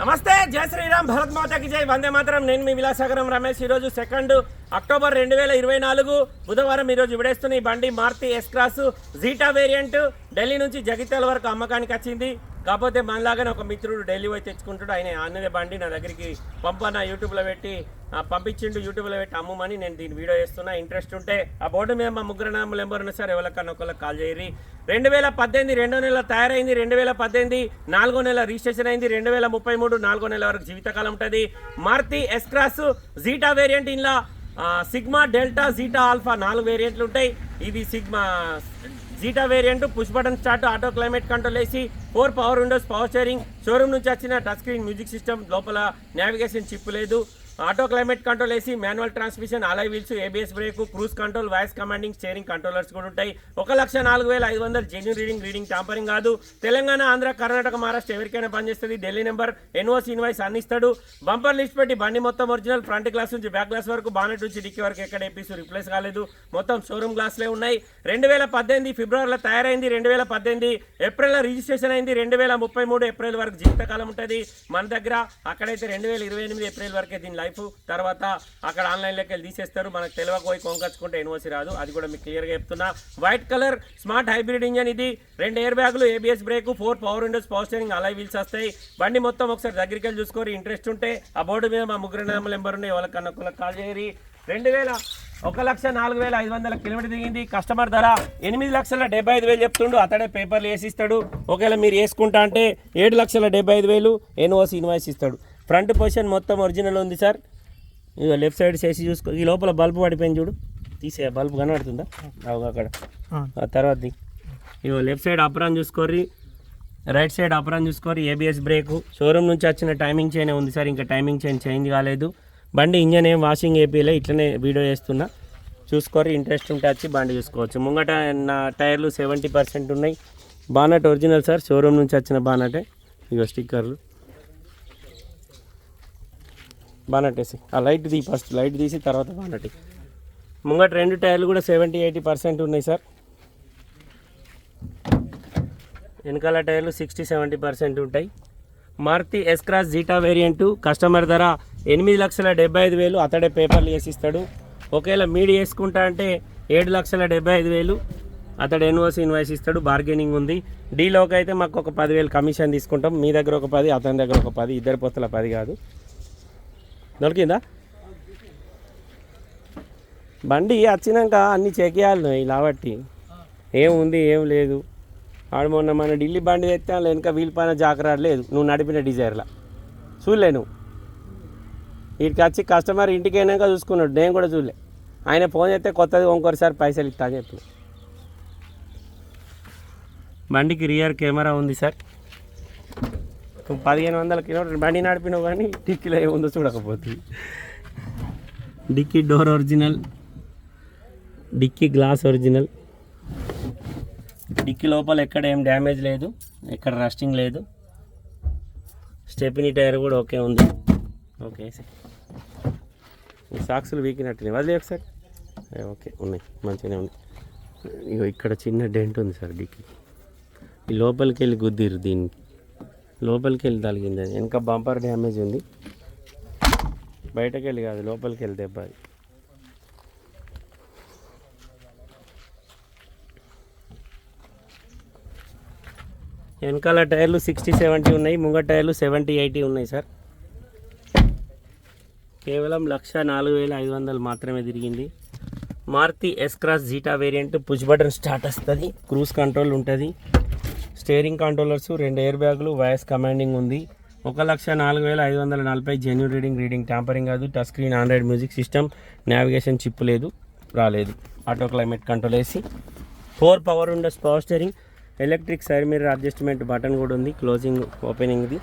నమస్తే జయ శ్రీరామ్ భరత్ మాతకి జై. వందే మాత్రం. నేను మీ విలాసాగరం రమేష్. ఈరోజు సెకండ్ అక్టోబర్ రెండు వేల ఇరవై నాలుగు బుధవారం ఈరోజు విడేస్తున్న ఈ బండి Maruti S cross Zeta variant Delhi నుంచి జగిత్యాల వరకు అమ్మకానికి వచ్చింది. కాకపోతే మనలాగానే ఒక మిత్రుడు ఢిల్లీ పోయి తెచ్చుకుంటాడు. ఆయన అన్నదే బండి నా దగ్గరికి పంపన్న యూట్యూబ్లో పెట్టి పంపించిండు యూట్యూబ్లో పెట్టి అమ్మమని నేను దీని వీడియో చేస్తున్నా. ఇంట్రెస్ట్ ఉంటే ఆ బోర్డు మీద మా ముగ్గురు నామలు ఎవరున్నా సార్ ఎవరికన్నా ఒకళ్ళకి కాల్ చేయరి రెండు వేల పద్దెనిమిది రెండో నెల తయారైంది రెండు వేల పద్దెనిమిది నాలుగో నెల రిజిస్ట్రేషన్ అయింది రెండు వేల ముప్పై మూడు నాలుగో నెల వరకు జీవితకాలం ఉంటుంది. Maruti S cross Zeta variant in-law sigma delta zeta alpha నాలుగు వేరియంట్లు ఉంటాయి. ఇది Sigma Zeta variant push button start auto climate control AC four power windows power steering showroom నుంచి వచ్చిన టచ్ స్క్రీన్ మ్యూజిక్ సిస్టమ్ లోపల నావిగేషన్ చిప్ లేదు. Auto climate control వేసి manual transmission alloy wheels ABS brake cruise control voice commanding steering controllers కూడా ఉంటాయి. ఒక లక్ష నాలుగు వేల ఐదు వందల జెన్యున్ రీడింగ్ రీడింగ్ టాంపరింగ్ కాదు. తెలంగాణ ఆంధ్ర కర్ణాటక మహారాష్ట్ర ఎవరికైనా పనిచేస్తుంది. ఢిల్లీ నెంబర్ ఎన్ఓసి ఇన్వాయిస్ అందిస్తాడు. బంపర్ లిస్ట్ పెట్టి బండి మొత్తం ఒరిజినల్ ఫ్రంట్ గ్లాస్ నుంచి బ్యాక్ గ్లాస్ వరకు బానెట్ నుంచి డిక్కీ వరకు ఎక్కడ ఏపీసు రిప్లేస్ కాలేదు. మొత్తం షోరూమ్ గ్లాస్లే ఉన్నాయి. రెండు వేల పద్దెనిమిది ఫిబ్రవరిలో తయారైంది రెండు వేల పద్దెనిమిది ఏప్రిల్లో రిజిస్ట్రేషన్ అయింది రెండు వేల ముప్పై మూడు ఏప్రిల్ వరకు జీవితకాలం ఉంటుంది. మన దగ్గర అక్కడైతే రెండు వేల ఇరవై ఎనిమిది ఏప్రిల్ వరకే దీని లైఫ్ తర్వాత అక్కడ ఆన్లైన్లోకి వెళ్ళి తీసేస్తారు. మనకు తెలియకపోయి కొనుకొచ్చుకుంటే ఎన్ఓసి రాదు. అది కూడా మీకు క్లియర్గా చెప్తున్నా. White colour smart hybrid engine ఇది. రెండు ఎయిర్ బ్యాగులు ABS brake four power windows power steering alloy wheels వస్తాయి. బండి మొత్తం ఒకసారి దగ్గరికి వెళ్ళి చూసుకోరు. ఇంట్రెస్ట్ ఉంటే ఆ బోర్డు మీద మా ముగ్గురు నెంబర్ నెంబర్ ఉన్నాయి. ఎవరికన్నా ఒకళ్ళకి కాల్ చేయరి. రెండు వేల ఒక లక్ష నాలుగు వేల ఐదు వందల కిలోమీటర్ దిగింది. కస్టమర్ ధర ఎనిమిది లక్షల డెబ్బై ఐదు వేలు చెప్తుండు. అతడే పేపర్లు వేసి ఇస్తాడు. ఒకవేళ మీరు వేసుకుంటా అంటే ఏడు లక్షల డెబ్బై ఐదు వేలు ఎన్ఓసి ఇన్వాయిస్ ఇస్తాడు. ఫ్రంట్ పొజిషన్ మొత్తం ఒరిజినల్ ఉంది సార్. ఇక లెఫ్ట్ సైడ్ చేసి చూసుకో. ఈ లోపల బల్బు పడిపోయింది చూడు. తీసే బల్బు కనబడుతుందా? అవు అక్కడ. ఆ. తర్వాత. ఇగో లెఫ్ట్ సైడ్ అప్రాన్ చూసుకోర్రి. రైట్ సైడ్ అప్రాన్ చూసుకోర్రి. ఏబిఎస్ బ్రేక్ షోరూమ్ నుంచి వచ్చిన టైమింగ్ చైన్ ఉంది సార్. ఇంకా టైమింగ్ చైన్ చేంజ్ కాలేదు. బండి ఇంజన్ ఏం వాషింగ్ ఏపీలే ఇట్లనే వీడియో చేస్తున్నా. చూసుకోరి ఇంట్రెస్ట్ ఉంటే వచ్చి బండి చూసుకోవచ్చు. ముంగట నా టైర్లు సెవెంటీ పర్సెంట్ ఉన్నాయి. Bonnet original sir. షోరూమ్ నుంచి వచ్చిన బానటే. ఇగో స్టిక్కర్లు. బానట్టేసి ఆ లైట్ తీ ఫస్ట్ లైట్ తీసి తర్వాత బానట్టి ముంగట రెండు టైర్లు కూడా సెవెంటీ ఎయిటీ పర్సెంట్ ఉన్నాయి సార్. వెనకాల టైర్లు సిక్స్టీ సెవెంటీ పర్సెంట్ ఉంటాయి. Maruti S cross Zeta variant customer ధర ఎనిమిది లక్షల డెబ్బై ఐదు వేలు అతడే పేపర్లు వేసి ఇస్తాడు. ఒకవేళ మీడి వేసుకుంటా అంటే ఏడు లక్షల డెబ్బై ఐదు వేలు అతడు ఎన్ఓసి ఇన్వాయిస్ ఇస్తాడు బార్గెనింగ్ ఉంది. డీలోకి అయితే మాకు ఒక పదివేలు కమిషన్ తీసుకుంటాం. మీ దగ్గర ఒక పది అతని దగ్గర ఒక పది ఇద్దరు పొత్తుల పది కాదు. దొరికిందా బండి వచ్చినాక అన్నీ చెక్ చేయాలి ఇలా బట్టి ఏముంది ఏం లేదు. ఆడు మొన్న మన ఢిల్లీ బండి తెస్తే వెనక వీల్ పైన జాకరాడు లేదు. నువ్వు నడిపిన డిజైర్లా. చూడలే నువ్వు. వీడికి వచ్చి కస్టమర్ ఇంటికి అయినాక చూసుకున్నాడు. నేను కూడా చూడలే. ఆయన ఫోన్ చేస్తే కొత్తది ఇంకొకసారి పైసలు ఇస్తా అని చెప్పి బండికి రియర్ కెమెరా ఉంది సార్. పదిహేను వందల కిలోమీటర్ బండి నడిపినావు కానీ డిక్కీలో ఏముందో చూడకపోతుంది dickey door original dickey glass original. Dickey లోపల ఎక్కడ ఏం డ్యామేజ్ లేదు ఎక్కడ రస్టింగ్ లేదు. స్టెపినీ టైర్ కూడా ఓకే ఉంది. Okay sir? ఈ సాక్సులు వీకినట్టు వదిలే ఒకసారి. ఓకే ఉన్నాయి. మంచిగానే ఉంది ఇగో ఇక్కడ చిన్న డెంట్ ఉంది సార్ డిక్కీ. ఈ లోపలికి వెళ్ళి గుద్దిరు దీనికి. లోపలికి వెళ్ళి తగిలింది అది. వెనక బంపర్ డ్యామేజ్ ఉంది. బయటకు వెళ్ళి కాదు లోపలికి వెళ్ళి దెబ్బ అది. వెనకాల టైర్లు సిక్స్టీ సెవెంటీ ఉన్నాయి. ముంగ టైర్లు సెవెంటీ ఎయిటీ ఉన్నాయి సార్. కేవలం లక్ష నాలుగు వేల ఐదు వందలు మాత్రమే తిరిగింది. Maruti S cross Zeta variant push button start వస్తుంది. క్రూజ్ కంట్రోల్ ఉంటుంది. స్టేరింగ్ కంట్రోలర్స్ రెండు ఎయిర్ బ్యాగులు వాయిస్ కమాండింగ్ ఉంది. ఒక లక్ష నాలుగు వేల ఐదు వందల నలభై జెన్యూ రీడింగ్ రీడింగ్ ట్యాంపరింగ్ కాదు. Touch screen Android music system navigation chip లేదు రాలేదు. ఆటో క్లైమేట్ కంట్రోల్ వేసి four power windows power steering electric side mirror adjustment button కూడా ఉంది. క్లోజింగ్ ఓపెనింగ్ది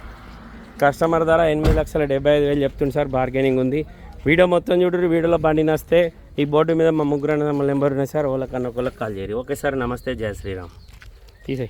కస్టమర్ ధర ఎనిమిది లక్షల డెబ్బై ఐదు వేలు చెప్తుంది సార్. బార్గెనింగ్ ఉంది. వీడియో మొత్తం చూడరు. వీడియోలో బండి నస్తే. ఈ బోర్డు మీద మా ముగ్గురు అన్న నెంబర్ ఉన్నాయి సార్. వాళ్ళకన్నా ఒకళ్ళకి కాల్ చేయరు. Okay sir. నమస్తే. జయ శ్రీరామ్. తీసేయి.